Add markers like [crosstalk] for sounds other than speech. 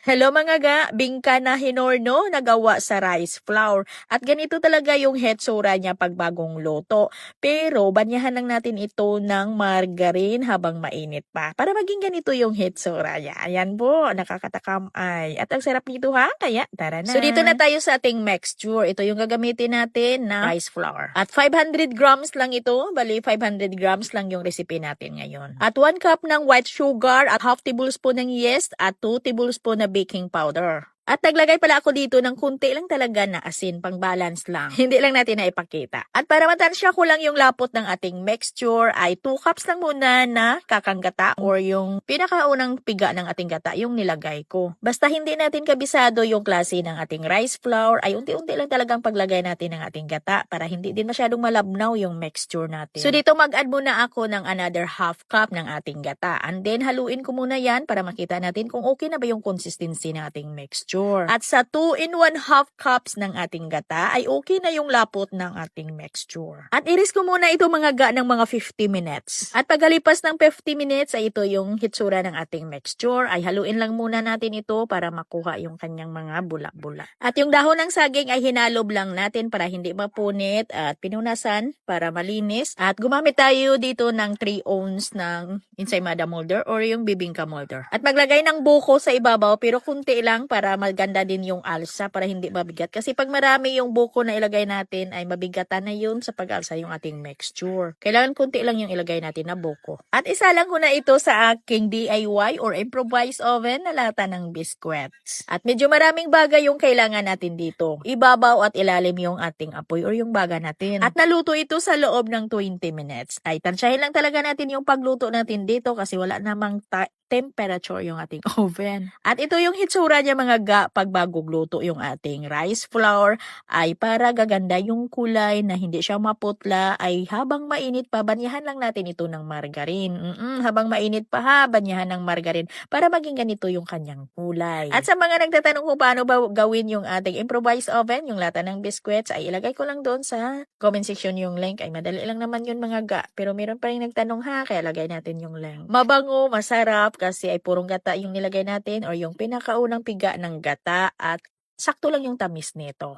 Hello mga ga, bingka na hinorno na gawa sa rice flour. At ganito talaga yung hetsura niya pag bagong luto. Pero banyahan lang natin ito ng margarine habang mainit pa. Para maging ganito yung hetsura niya. Ayan po, nakakatakam ay. At ang sarap nito ha, kaya tara na. So dito na tayo sa ating mixture. Ito yung gagamitin natin na rice flour. At 500 grams lang ito. Bali, 500 grams lang yung recipe natin ngayon. At 1 cup ng white sugar at half tablespoon ng yeast at 2 tablespoon na baking powder. At naglagay pala ako dito ng kunti lang talaga na asin, pang balance lang. Hindi lang natin na ipakita. At para matansya ko lang yung lapot ng ating mixture ay 2 cups lang muna na kakanggata or yung pinakaunang piga ng ating gata yung nilagay ko. Basta hindi natin kabisado yung klase ng ating rice flour ay unti-unti lang talagang paglagay natin ng ating gata para hindi din masyadong malabnaw yung mixture natin. So dito mag-add muna ako ng another half cup ng ating gata. And then haluin ko muna yan para makita natin kung okay na ba yung consistency ng ating mixture. At sa 2 in 1 half cups ng ating gata ay okay na yung lapot ng ating mixture. At iris ko muna ito mga ga ng mga 50 minutes. At pagalipas ng 50 minutes ay ito yung hitsura ng ating mixture. Ay haluin lang muna natin ito para makuha yung kanyang mga bula-bula. At yung dahon ng saging ay hinalob lang natin para hindi mapunit at pinunasan para malinis. At gumamit tayo dito ng 3 ounce ng ensaymada molder or yung bibingka molder. At maglagay ng buko sa ibabaw pero kunti lang para maganda din yung alsa para hindi mabigat. Kasi pag marami yung buko na ilagay natin ay mabigatan na yun sa pag-alsa yung ating mixture. Kailangan kunti lang yung ilagay natin na buko. At isa lang ko na ito sa aking DIY or improvised oven na lata ng biscuits. At medyo maraming bagay yung kailangan natin dito. Ibabaw at ilalim yung ating apoy or yung baga natin. At naluto ito sa loob ng 20 minutes. Ay tansyahin lang talaga natin yung pagluto natin dito kasi wala namang ta- temperature yung ating [laughs] oven. At ito yung hitsura niya mga ga pag luto yung ating rice flour ay para gaganda yung kulay na hindi siya maputla ay habang mainit pa banyahan lang natin ito ng margarine. Mm-mm, habang mainit pa ha, banyahan ng margarine para maging ganito yung kanyang kulay. At sa mga nagtatanong kung paano ba gawin yung ating improvised oven, yung lata ng biscuits ay ilagay ko lang doon sa comment section yung link. Ay madali lang naman yun mga ga. Pero meron pa rin nagtanong ha, kaya lagay natin yung link. Mabango, masarap kasi ay purong gata yung nilagay natin or yung pinakaunang piga ng gata at sakto lang yung tamis nito.